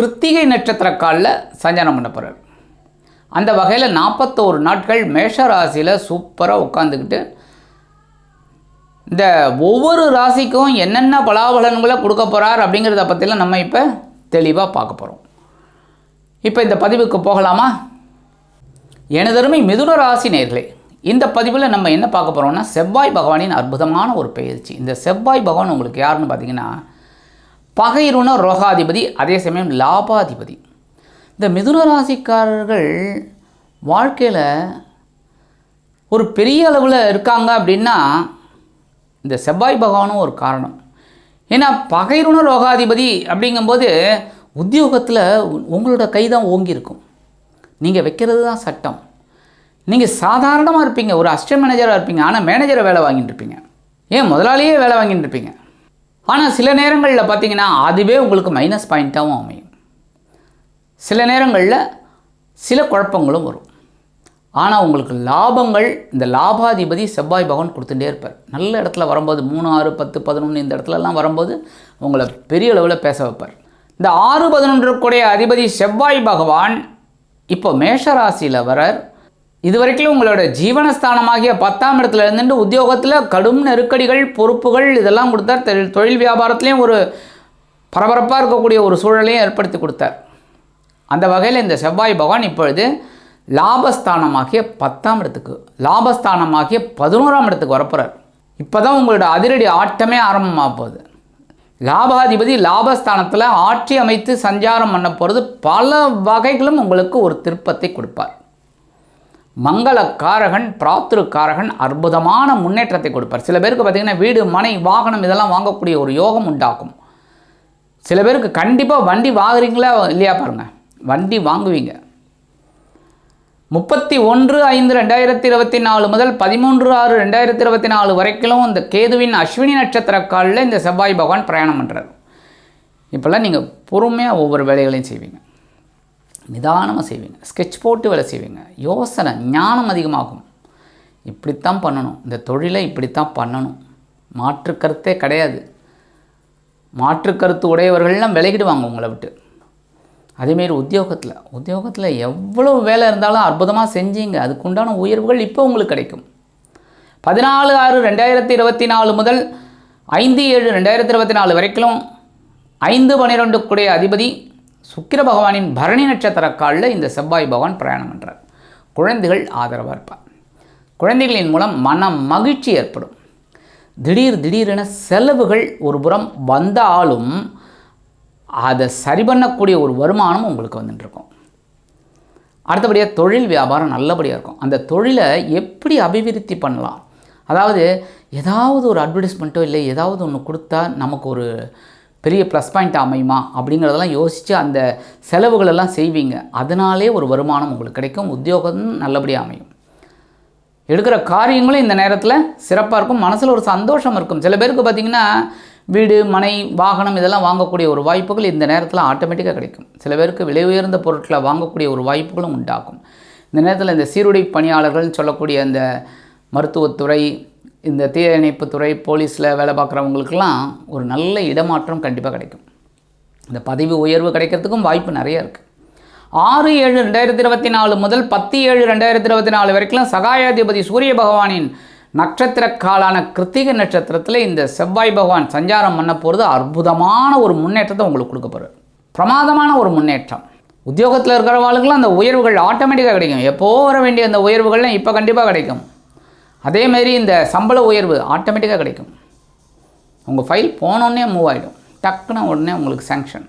கிருத்திகை நட்சத்திர காலில் சஞ்சாரம் பண்ண போகிறார் அந்த வகையில் நாற்பத்தோரு நாட்கள் மேஷ ராசியில் சூப்பராக உட்காந்துக்கிட்டு இந்த ஒவ்வொரு ராசிக்கும் என்னென்ன பலாபலன்களை கொடுக்க போகிறார் அப்படிங்கிறத பற்றிலாம் நம்ம இப்போ தெளிவாக பார்க்க போகிறோம் இப்போ இந்த பதிவுக்கு போகலாமா? எனதருமை மிதுன ராசி நேர்களே இந்த பதிவில் நம்ம என்ன பார்க்க போகிறோம்னா செவ்வாய் பகவானின் அற்புதமான ஒரு பயிற்சி இந்த செவ்வாய் பகவான் உங்களுக்கு யாருன்னு பார்த்தீங்கன்னா பகைருண ரோகாதிபதி அதே சமயம் லாபாதிபதி. இந்த மிதுன ராசிக்காரர்கள் வாழ்க்கையில் ஒரு பெரிய அளவில் இருக்காங்க அப்படின்னா இந்த செவ்வாய் பகவானும் ஒரு காரணம். ஏன்னா பகைருண ரோகாதிபதி அப்படிங்கும்போது உத்தியோகத்தில் உங்களோட கை தான் ஓங்கியிருக்கும் நீங்கள் வைக்கிறது தான் சட்டம். நீங்கள் சாதாரணமாக இருப்பீங்க ஒரு அசிஸ்டன்ட் மேனேஜராக இருப்பீங்க ஆனால் மேனேஜரை வேலை வாங்கிட்டு இருப்பீங்க. ஏன் முதலாளியே வேலை வாங்கிட்டு இருப்பீங்க? ஆனால் சில நேரங்களில் பார்த்தீங்கன்னா அதுவே உங்களுக்கு மைனஸ் பாயிண்ட்டாகவும் அமையும். சில நேரங்களில் சில குழப்பங்களும் வரும். ஆனால் உங்களுக்கு லாபங்கள் இந்த லாபாதிபதி செவ்வாய் பகவான் கொடுத்துட்டே இருப்பார். நல்ல இடத்துல வரும்போது மூணு ஆறு பத்து பதினொன்று இந்த இடத்துலலாம் வரும்போது உங்களை பெரிய அளவில் பேச வைப்பார். இந்த ஆறு பதினொன்றுக்குடைய அதிபதி செவ்வாய் பகவான் இப்போ மேஷராசியில் வரார் இதுவரைக்கும் உங்களோட ஜீவனஸ்தானமாகிய பத்தாம் இடத்துல இருந்துட்டு உத்தியோகத்தில் கடும் நெருக்கடிகள் பொறுப்புகள் இதெல்லாம் கொடுத்தார். தொழில் தொழில் வியாபாரத்துலேயும் ஒரு பரபரப்பாக இருக்கக்கூடிய ஒரு சூழலையும் ஏற்படுத்தி கொடுத்தார். அந்த வகையில் இந்த செவ்வாய் பகவான் இப்பொழுது லாபஸ்தானமாகிய பத்தாம் இடத்துக்கு லாபஸ்தானமாகிய பதினோராம் இடத்துக்கு வரப்போகிறார் இப்போ தான் உங்களோட அதிரடி ஆட்டமே ஆரம்பமாக போகுது. லாபாதிபதி லாபஸ்தானத்தில் ஆட்சி அமைத்து சஞ்சாரம் பண்ண போகிறது பல வகைகளும் உங்களுக்கு ஒரு திருப்பத்தை கொடுப்பார். மங்களக்காரகன் பிராத்திருக்காரகன் அற்புதமான முன்னேற்றத்தை கொடுப்பார். சில பேருக்கு பார்த்திங்கன்னா வீடு மனை வாகனம் இதெல்லாம் வாங்கக்கூடிய ஒரு யோகம் உண்டாக்கும். சில பேருக்கு கண்டிப்பாக வண்டி வாங்குறீங்களா இல்லையா பாருங்கள் வண்டி வாங்குவீங்க. முப்பத்தி ஒன்று ஐந்து ரெண்டாயிரத்தி இருபத்தி நாலு முதல் பதிமூன்று ஆறு ரெண்டாயிரத்தி இருபத்தி நாலு வரைக்கும் இந்த கேதுவின் அஸ்வினி நட்சத்திர காலில் இந்த செவ்வாய் பகவான் பிரயாணம் பண்ணுறார் இப்போல்லாம் நீங்கள் பொறுமையாக ஒவ்வொரு வேலைகளையும் செய்வீங்க. நிதானமாக செய்வீங்க. ஸ்கெட்ச் போட்டு வேலை செய்வீங்க. யோசனை ஞானம் அதிகமாகும். இப்படித்தான் பண்ணணும். இந்த தொழிலை இப்படித்தான் பண்ணணும். மாற்று கருத்தே கிடையாது. மாற்று கருத்து உடையவர்கள்லாம் விலகிடுவாங்க உங்களை விட்டு. அதேமாரி உத்தியோகத்தில். உத்தியோகத்தில் எவ்வளோ வேலை இருந்தாலும் அற்புதமாக செஞ்சீங்க. அதுக்குண்டான உயர்வுகள் இப்போ உங்களுக்கு கிடைக்கும். பதினாலு ஆறு ரெண்டாயிரத்தி இருபத்தி நாலு முதல் ஐந்து ஏழு ரெண்டாயிரத்தி இருபத்தி நாலு வரைக்கும் ஐந்து பன்னிரெண்டுக்குடைய அதிபதி சுக்கிர பகவானின் பரணி நட்சத்திர காலில் இந்த செவ்வாய் பகவான் பிரயாணம் பண்ணுறார் குழந்தைகள் ஆதரவாக இருப்பார். குழந்தைகளின் மூலம் மன மகிழ்ச்சி ஏற்படும். திடீர் திடீரென செலவுகள் ஒரு புறம் வந்தாலும் அதை சரி பண்ணக்கூடிய ஒரு வருமானம் உங்களுக்கு வந்துட்டு இருக்கும். அடுத்தபடியாக தொழில் வியாபாரம் நல்லபடியாக இருக்கும். அந்த தொழிலை எப்படி அபிவிருத்தி பண்ணலாம்? அதாவது ஏதாவது ஒரு அட்வர்டைஸ்மெண்ட்டோ இல்லை ஏதாவது ஒன்று கொடுத்தா நமக்கு ஒரு பெரிய ப்ளஸ் பாயிண்ட் அமையுமா அப்படிங்கிறதெல்லாம் யோசித்து அந்த செலவுகளெல்லாம் செய்வீங்க. அதனாலே ஒரு வருமானம் உங்களுக்கு கிடைக்கும். உத்தியோகம் நல்லபடியாக அமையும். எடுக்கிற காரியங்களும் இந்த நேரத்தில் சிறப்பாக இருக்கும். மனசில் ஒரு சந்தோஷம் இருக்கும். சில பேருக்கு பார்த்திங்கன்னா வீடு மனை வாகனம் இதெல்லாம் வாங்கக்கூடிய ஒரு வாய்ப்புகள் இந்த நேரத்தில் ஆட்டோமேட்டிக்காக கிடைக்கும். சில பேருக்கு விலை உயர்ந்த பொருட்களை வாங்கக்கூடிய ஒரு வாய்ப்புகளும் உண்டாகும். இந்த நேரத்தில் இந்த சீருடை பணியாளர்கள்னு சொல்லக்கூடிய அந்த மருத்துவத்துறை இந்த தீயணைப்புத்துறை போலீஸில் வேலை பார்க்குறவங்களுக்கெல்லாம் ஒரு நல்ல இடமாற்றம் கண்டிப்பாக கிடைக்கும். இந்த பதவி உயர்வு கிடைக்கிறதுக்கும் வாய்ப்பு நிறைய இருக்குது ஆறு ஏழு ரெண்டாயிரத்தி இருபத்தி நாலு முதல் பத்து ஏழு ரெண்டாயிரத்தி இருபத்தி நாலு வரைக்கும் சகாயாதிபதி சூரிய பகவானின் நட்சத்திர காலான கிருத்திகை நட்சத்திரத்தில் இந்த செவ்வாய் பகவான் சஞ்சாரம் பண்ண போகிறது அற்புதமான ஒரு முன்னேற்றத்தை உங்களுக்கு கொடுக்க போகிறார் பிரமாதமான ஒரு முன்னேற்றம். உத்தியோகத்தில் இருக்கிறவாளுக்கெல்லாம் அந்த உயர்வுகள் ஆட்டோமேட்டிக்காக கிடைக்கும். எப்போ வர வேண்டிய அந்த உயர்வுகள்லாம் இப்போ கண்டிப்பாக கிடைக்கும். அதேமாரி இந்த சம்பள உயர்வு ஆட்டோமேட்டிக்காக கிடைக்கும். உங்கள் ஃபைல் போனோடனே மூவ் ஆகிடும் டக்குன்னு உடனே உங்களுக்கு சேங்ஷன்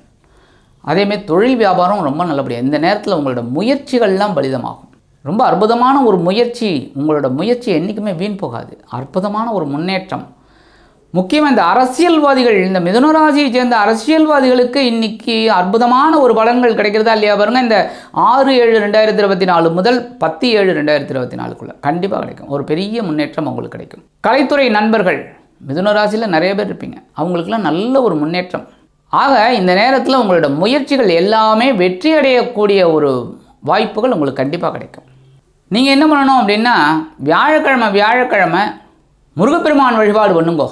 அதேமாரி தொழில் வியாபாரம் ரொம்ப நல்லபடியாக இந்த நேரத்தில் உங்களோட முயற்சிகள்லாம் பலிதமாகும். ரொம்ப அற்புதமான ஒரு முயற்சி உங்களோட முயற்சி என்றைக்குமே வீண் போகாது. அற்புதமான ஒரு முன்னேற்றம். முக்கியமாக இந்த அரசியல்வாதிகள் இந்த மிதுனராசியை சேர்ந்த அரசியல்வாதிகளுக்கு இன்னைக்கு அற்புதமான ஒரு பலன்கள் கிடைக்கிறதா இல்லையா பாருங்க? இந்த ஆறு ஏழு ரெண்டாயிரத்தி இருபத்தி நாலு முதல் பத்து ஏழு ரெண்டாயிரத்தி இருபத்தி நாலுக்குள்ளே கண்டிப்பாக கிடைக்கும். ஒரு பெரிய முன்னேற்றம் அவங்களுக்கு கிடைக்கும். கலைத்துறை நண்பர்கள் மிதுனராசியில் நிறைய பேர் இருப்பீங்க. அவங்களுக்குலாம் நல்ல ஒரு முன்னேற்றம். ஆக இந்த நேரத்தில் உங்களோட முயற்சிகள் எல்லாமே வெற்றி அடையக்கூடிய ஒரு வாய்ப்புகள் உங்களுக்கு கண்டிப்பாக கிடைக்கும். நீங்கள் என்ன பண்ணணும் அப்படின்னா வியாழக்கிழமை வியாழக்கிழமை முருகப்பெருமான் வழிபாடு பண்ணுங்கோ.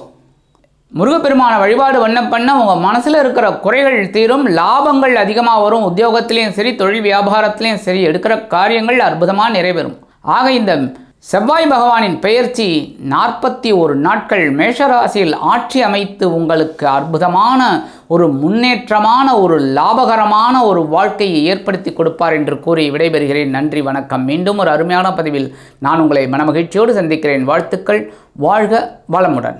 முருகப்பெருமான வழிபாடு பண்ண பண்ண உங்கள் மனசில் இருக்கிற குறைகள் தீரும் லாபங்கள் அதிகமாக வரும் உத்தியோகத்திலையும் சரி தொழில் வியாபாரத்திலையும் சரி எடுக்கிற காரியங்கள் அற்புதமாக நிறைவேறும். ஆக இந்த செவ்வாய் பகவானின் பெயர்ச்சி நாற்பத்தி ஒரு நாட்கள் மேஷராசியில் ஆட்சி அமைத்து உங்களுக்கு அற்புதமான ஒரு முன்னேற்றமான ஒரு லாபகரமான ஒரு வாழ்க்கையை ஏற்படுத்தி கொடுப்பார் என்று கூறி விடைபெறுகிறேன். நன்றி வணக்கம். மீண்டும் ஒரு அருமையான பதிவில் நான் உங்களை மனமகிழ்ச்சியோடு சந்திக்கிறேன். வாழ்த்துக்கள். வாழ்க வளமுடன்.